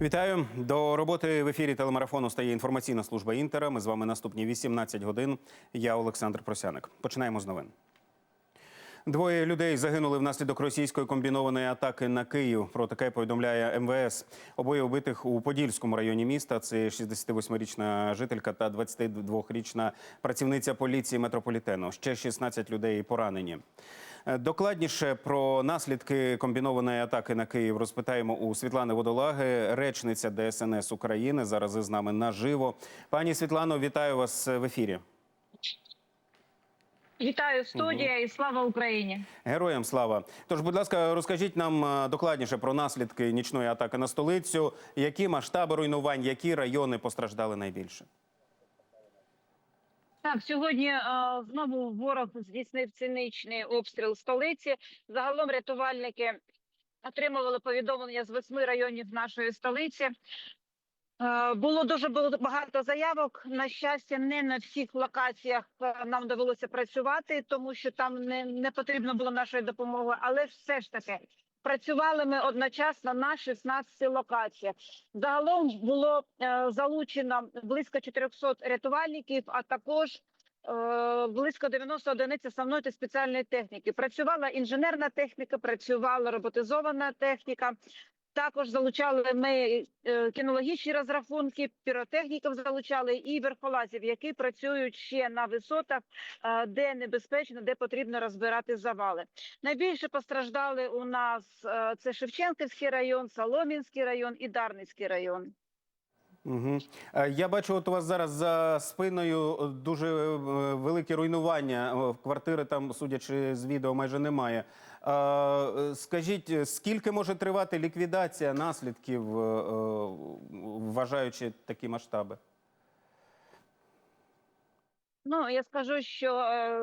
Вітаю до роботи в ефірі телемарафону стає інформаційна служба інтера. Ми з вами наступні 18 годин. Я Олександр Просяник. Починаємо з новин. Двоє людей загинули внаслідок російської комбінованої атаки на Київ. Про таке повідомляє МВС. Обоє убитих у Подільському районі міста. Це 68-річна жителька та 22-річна працівниця поліції метрополітену. Ще 16 людей поранені. Е, Докладніше про наслідки комбінованої атаки на Київ розпитаємо у Світлани Водолаги, речниця ДСНС України. Зараз із нами наживо. Пані Світлано, вітаю вас в ефірі. Вітаю студія і слава Україні. Героям слава. Тож, будь ласка, розкажіть нам е, докладніше про наслідки нічної атаки на столицю. Які масштаби руйнувань, які райони постраждали найбільше? Так, сьогодні е, знову ворог здійснив циничний обстріл столиці. Загалом рятувальники отримували повідомлення з восьми районів нашої столиці. Е, Було дуже багато заявок. На щастя, не на всіх локаціях е, нам довелося працювати, тому що там не, не потрібно було нашої допомоги. Але все ж таки працювали ми одночасно на 16 локаціях. Загалом було е, залучено близько 400 рятувальників, а також е, близько 90 одиниць основної та спеціальної техніки. Працювала інженерна техніка, працювала роботизована техніка. Також залучали ми е, кінологічні розрахунки, піротехніків залучали і верхолазів, які працюють ще на висотах, е, де небезпечно, де потрібно розбирати завали. Найбільше постраждали у нас е, це Шевченківський район, Солом'янський район і Дарницький район. Угу. Я бачу, от у вас зараз за спиною дуже великі руйнування. Квартири там, судячи з відео, майже немає. Е, Скажіть, скільки може тривати ліквідація наслідків, е, е, вважаючи такі масштаби? Ну я скажу, що е,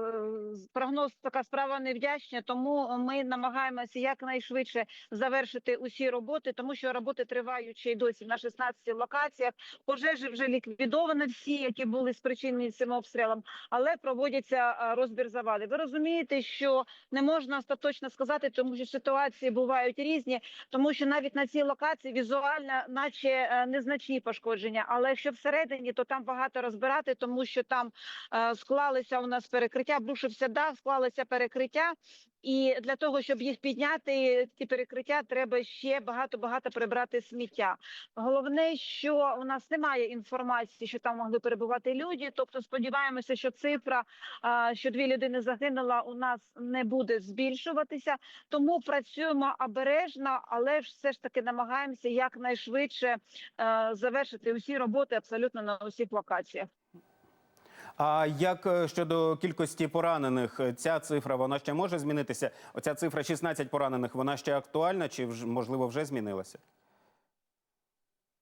прогноз така справа невдячна, тому ми намагаємося якнайшвидше завершити усі роботи, тому що роботи тривають ще й досі на 16 локаціях. Пожежі вже ліквідовані всі, які були спричинені цим обстрілом, але проводяться е, розбір завалів. Ви розумієте, що не можна остаточно сказати, тому що ситуації бувають різні, тому що навіть на цій локації візуально, наче е, незначні пошкодження, але якщо всередині, то там багато розбирати, тому що там склалися у нас перекриття, обрушився дах, склалися перекриття. І для того, щоб їх підняти, ці перекриття, треба ще багато багато прибрати сміття. Головне, що у нас немає інформації, що там могли перебувати люди. Тобто, сподіваємося, що цифра, що дві людини загинула, у нас не буде збільшуватися. Тому працюємо обережно, але ж все ж таки намагаємося якнайшвидше е, завершити усі роботи абсолютно на усіх локаціях. А як е, щодо кількості поранених, Е, ця цифра вона ще може змінитися? Оця цифра 16 поранених, вона ще актуальна чи можливо вже змінилася?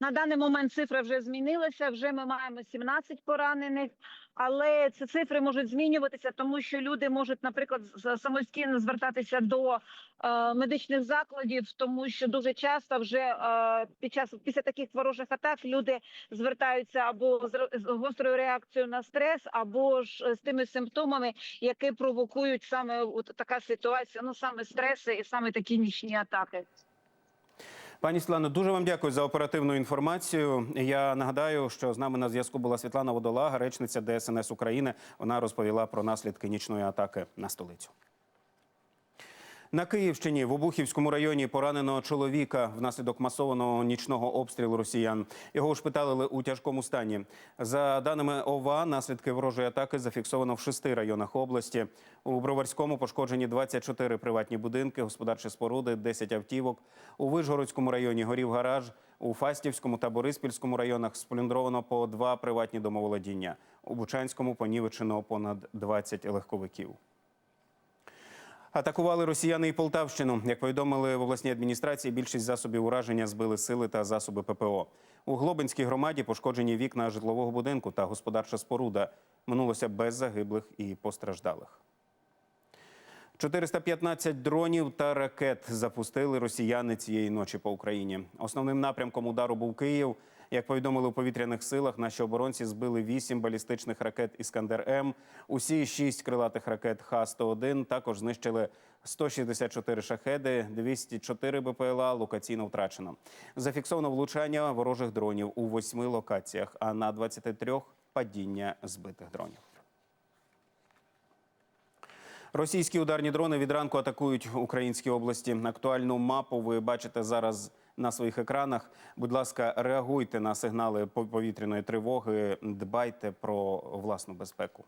На даний момент цифра вже змінилася. Вже ми маємо 17 поранених, але ці цифри можуть змінюватися, тому що люди можуть, наприклад, самостійно звертатися до е, медичних закладів, тому що дуже часто вже е, під час після таких ворожих атак люди звертаються або з гострою реакцією на стрес, або ж е, з тими симптомами, які провокують саме от така ситуація. Ну саме стреси і саме такі нічні атаки. Пані Світлано, дуже вам дякую за оперативну інформацію. Я нагадаю, що з нами на зв'язку була Світлана Водолага, речниця ДСНС України. Вона розповіла про наслідки нічної атаки на столицю. На Київщині в Обухівському районі поранено чоловіка внаслідок масованого нічного обстрілу росіян. Його ушпиталили у тяжкому стані. За даними ОВА, наслідки ворожої атаки зафіксовано в шести районах області. У Броварському пошкоджені 24 приватні будинки, господарчі споруди, 10 автівок. У Вишгородському районі горів гараж. У Фастівському та Бориспільському районах сплюндровано по два приватні домоволодіння. У Бучанському понівечено понад 20 легковиків. Атакували росіяни і Полтавщину. Як повідомили в обласній адміністрації, більшість засобів ураження збили сили та засоби ППО. У Глобинській громаді пошкоджені вікна житлового будинку та господарча споруда. Минулося без загиблих і постраждалих. 415 дронів та ракет запустили росіяни цієї ночі по Україні. Основним напрямком удару був Київ. Як повідомили у повітряних силах, наші оборонці збили 8 балістичних ракет Іскандер М. Усі 6 крилатих ракет Х-101 також знищили 164 шахеди, 204 БПЛА локаційно втрачено. Зафіксовано влучання ворожих дронів у восьми локаціях, а на 23 – падіння збитих дронів. Російські ударні дрони від ранку атакують українські області. Актуальну мапу ви бачите зараз на своїх екранах. Будь ласка, реагуйте на сигнали пов- повітряної тривоги, дбайте про власну безпеку.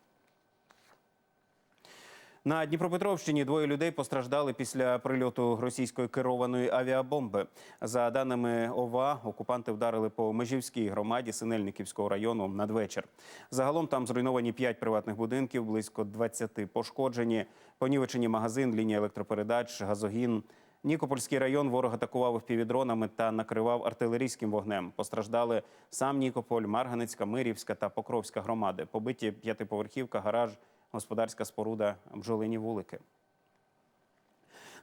На Дніпропетровщині двоє людей постраждали після прильоту російської керованої авіабомби. За даними ОВА, окупанти вдарили по Межівській громаді Синельниківського району надвечір. Загалом там зруйновані 5 приватних будинків, близько 20 пошкоджені, понівечені магазин, лінія електропередач, газогін. Нікопольський район ворог атакував впівдронами та накривав артилерійським вогнем. Постраждали сам Нікополь, Марганецька, Мирівська та Покровська громади. Побиті п'ятиповерхівка, гараж, господарська споруда, бджолині вулики.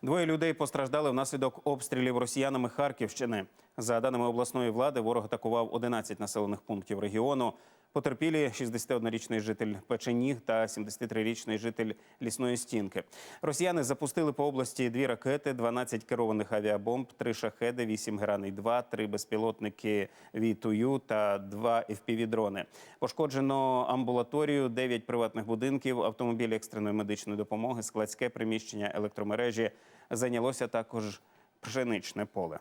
Двоє людей постраждали внаслідок обстрілів росіянами Харківщини. За даними обласної влади, ворог атакував 11 населених пунктів регіону. Потерпілі 61-річний житель Печеніг та 73-річний житель лісної стінки. Росіяни запустили по області дві ракети, 12 керованих авіабомб, три шахеди, 8 граней 2 три безпілотники Вітую та два FPV-дрони. Пошкоджено амбулаторію, 9 приватних будинків, автомобіль екстреної медичної допомоги, складське приміщення електромережі. Зайнялося також пшеничне поле.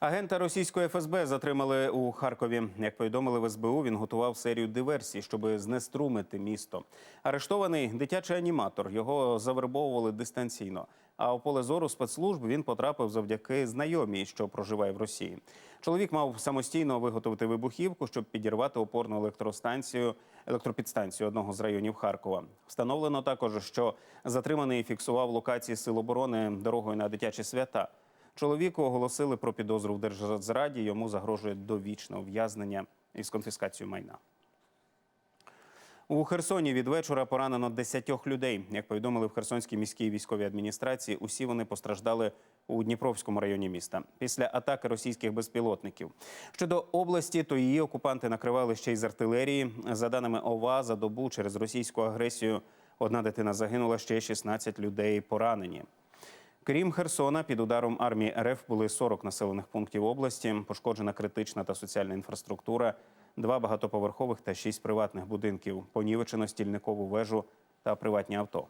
Агента російської ФСБ затримали у Харкові. Як повідомили в СБУ, він готував серію диверсій, щоб знеструмити місто. Арештований дитячий аніматор. Його завербовували дистанційно. А у поле зору спецслужб він потрапив завдяки знайомій, що проживає в Росії. Чоловік мав самостійно виготовити вибухівку, щоб підірвати опорну електростанцію, електропідстанцію одного з районів Харкова. Встановлено також, що затриманий фіксував локації сил оборони дорогою на дитячі свята. Чоловіку оголосили про підозру в держзраді. Йому загрожує довічне ув'язнення із конфіскацією майна. У Херсоні від вечора поранено 10 людей. Як повідомили в Херсонській міській військовій адміністрації, усі вони постраждали у Дніпровському районі міста після атаки російських безпілотників. Щодо області, то її окупанти накривали ще й з артилерії. За даними ОВА, за добу через російську агресію одна дитина загинула, ще 16 людей поранені. Крім Херсона, під ударом армії РФ були 40 населених пунктів області. Пошкоджена критична та соціальна інфраструктура, два багатоповерхових та шість приватних будинків, понівечено стільникову вежу та приватні авто.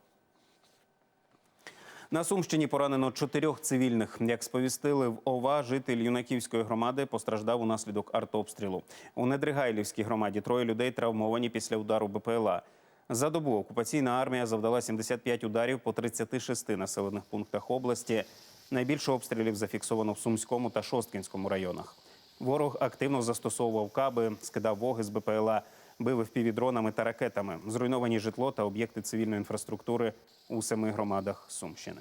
На Сумщині поранено чотирьох цивільних. Як сповістили в ОВА, житель юнаківської громади постраждав унаслідок артобстрілу. У Недригайлівській громаді троє людей травмовані після удару БПЛА. За добу окупаційна армія завдала 75 ударів по 36 населених пунктах області. Найбільше обстрілів зафіксовано в Сумському та Шосткінському районах. Ворог активно застосовував каби, скидав воги з БПЛА, бив впівдронами та ракетами. Зруйновані житло та об'єкти цивільної інфраструктури у семи громадах Сумщини.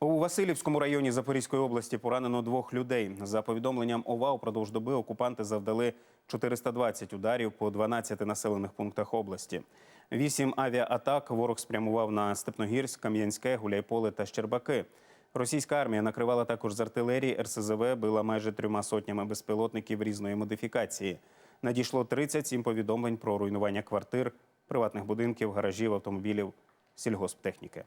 У Васильівському районі Запорізької області поранено двох людей. За повідомленням ОВА, упродовж доби окупанти завдали 420 ударів по 12 населених пунктах області. Вісім авіаатак ворог спрямував на Степногірськ, Кам'янське, Гуляйполе та Щербаки. Російська армія накривала також з артилерії, РСЗВ била майже трьома сотнями безпілотників різної модифікації. Надійшло 37 повідомлень про руйнування квартир, приватних будинків, гаражів, автомобілів, сільгосптехніки.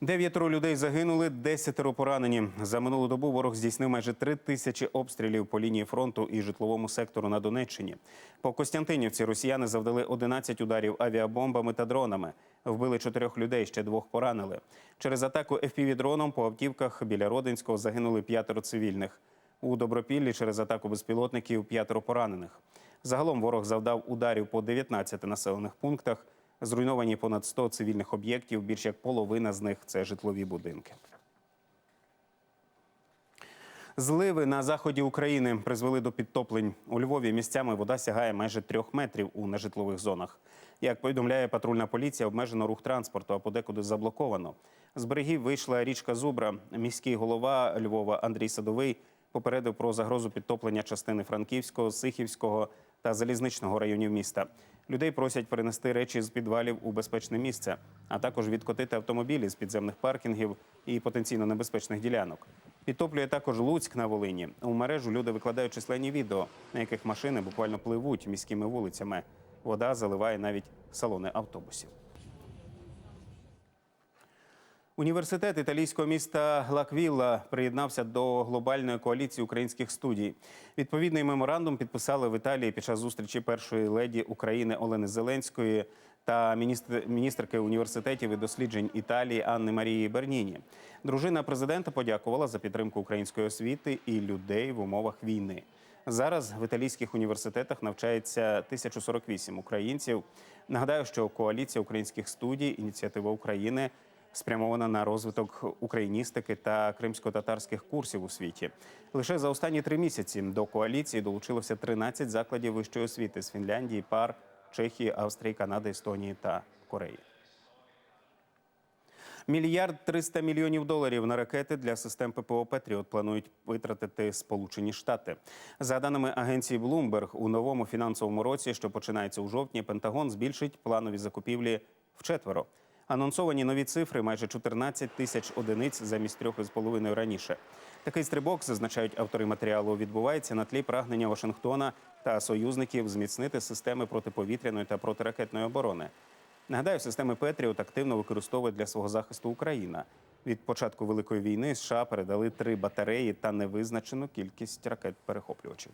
Дев'ятеро людей загинули, десятеро поранені. За минулу добу ворог здійснив майже три тисячі обстрілів по лінії фронту і житловому сектору на Донеччині. По Костянтинівці росіяни завдали 11 ударів авіабомбами та дронами. Вбили чотирьох людей, ще двох поранили. Через атаку FPV-дроном по автівках біля Родинського загинули п'ятеро цивільних. У Добропіллі через атаку безпілотників п'ятеро поранених. Загалом ворог завдав ударів по 19 населених пунктах. Зруйновані понад 100 цивільних об'єктів, більш як половина з них це житлові будинки. Зливи на заході України призвели до підтоплень. У Львові місцями вода сягає майже трьох метрів у нежитлових зонах. Як повідомляє патрульна поліція, обмежено рух транспорту, а подекуди заблоковано. З берегів вийшла річка Зубра. Міський голова Львова Андрій Садовий попередив про загрозу підтоплення частини Франківського, Сихівського та залізничного районів міста. Людей просять перенести речі з підвалів у безпечне місце, а також відкотити автомобілі з підземних паркінгів і потенційно небезпечних ділянок. Підтоплює також Луцьк на Волині. У мережу люди викладають численні відео, на яких машини буквально пливуть міськими вулицями. Вода заливає навіть салони автобусів. Університет італійського міста Лаквілла приєднався до глобальної коаліції українських студій. Відповідний меморандум підписали в Італії під час зустрічі першої леді України Олени Зеленської та міністр- міністерки університетів і досліджень Італії Анни Марії Берніні. Дружина президента подякувала за підтримку української освіти і людей в умовах війни. Зараз в італійських університетах навчається 1048 українців. Нагадаю, що коаліція українських студій ініціатива України спрямована на розвиток україністики та кримсько-татарських курсів у світі. Лише за останні три місяці до коаліції долучилося 13 закладів вищої освіти з Фінляндії, ПАР, Чехії, Австрії, Канади, Естонії та Кореї. Мільярд 300 мільйонів доларів на ракети для систем ППО Петріот планують витратити Сполучені Штати. За даними агенції Bloomberg, у новому фінансовому році, що починається у жовтні, Пентагон збільшить планові закупівлі вчетверо. Анонсовані нові цифри майже 14 тисяч одиниць замість трьох із половиною раніше. Такий стрибок, зазначають автори матеріалу, відбувається на тлі прагнення Вашингтона та союзників зміцнити системи протиповітряної та протиракетної оборони. Нагадаю, системи Петріот активно використовує для свого захисту Україна. Від початку великої війни США передали три батареї та невизначену кількість ракет-перехоплювачів.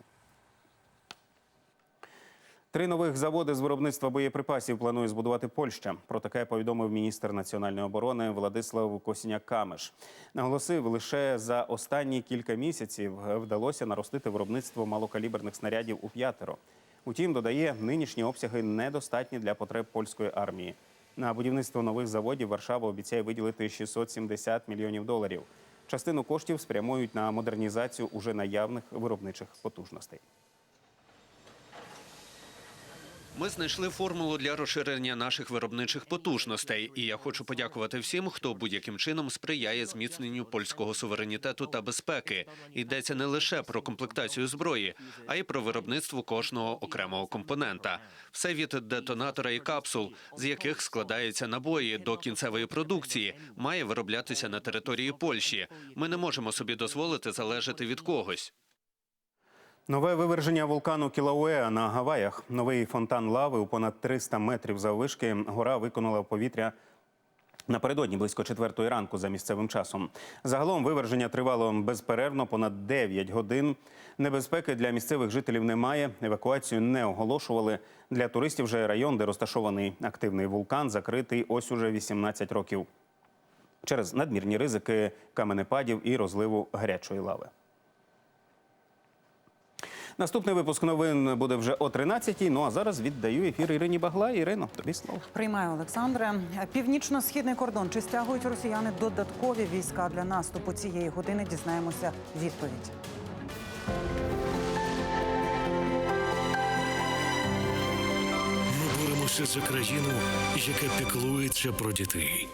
Три нових заводи з виробництва боєприпасів планує збудувати Польща. Про таке повідомив міністр національної оборони Владислав Косіняк-Камеш. Наголосив, лише за останні кілька місяців вдалося наростити виробництво малокаліберних снарядів у п'ятеро. Утім, додає, нинішні обсяги недостатні для потреб польської армії. На будівництво нових заводів Варшава обіцяє виділити 670 мільйонів доларів. Частину коштів спрямують на модернізацію уже наявних виробничих потужностей. Ми знайшли формулу для розширення наших виробничих потужностей, і я хочу подякувати всім, хто будь-яким чином сприяє зміцненню польського суверенітету та безпеки. Йдеться не лише про комплектацію зброї, а й про виробництво кожного окремого компонента. Все від детонатора і капсул, з яких складаються набої до кінцевої продукції, має вироблятися на території Польщі. Ми не можемо собі дозволити залежати від когось. Нове виверження вулкану Кілауеа на Гаваях. Новий фонтан лави у понад 300 метрів заввишки. Гора виконала в повітря напередодні близько четвертої ранку за місцевим часом. Загалом виверження тривало безперервно понад 9 годин. Небезпеки для місцевих жителів немає. Евакуацію не оголошували. Для туристів же район, де розташований активний вулкан, закритий ось уже 18 років через надмірні ризики каменепадів і розливу гарячої лави. Наступний випуск новин буде вже о 13-й. Ну а зараз віддаю ефір Ірині Багла. Ірино, тобі слово. Приймаю Олександре. Північно-східний кордон. Чи стягують росіяни додаткові війська для наступу цієї години? Дізнаємося відповідь. Ми боремося за країну, яка піклується про дітей.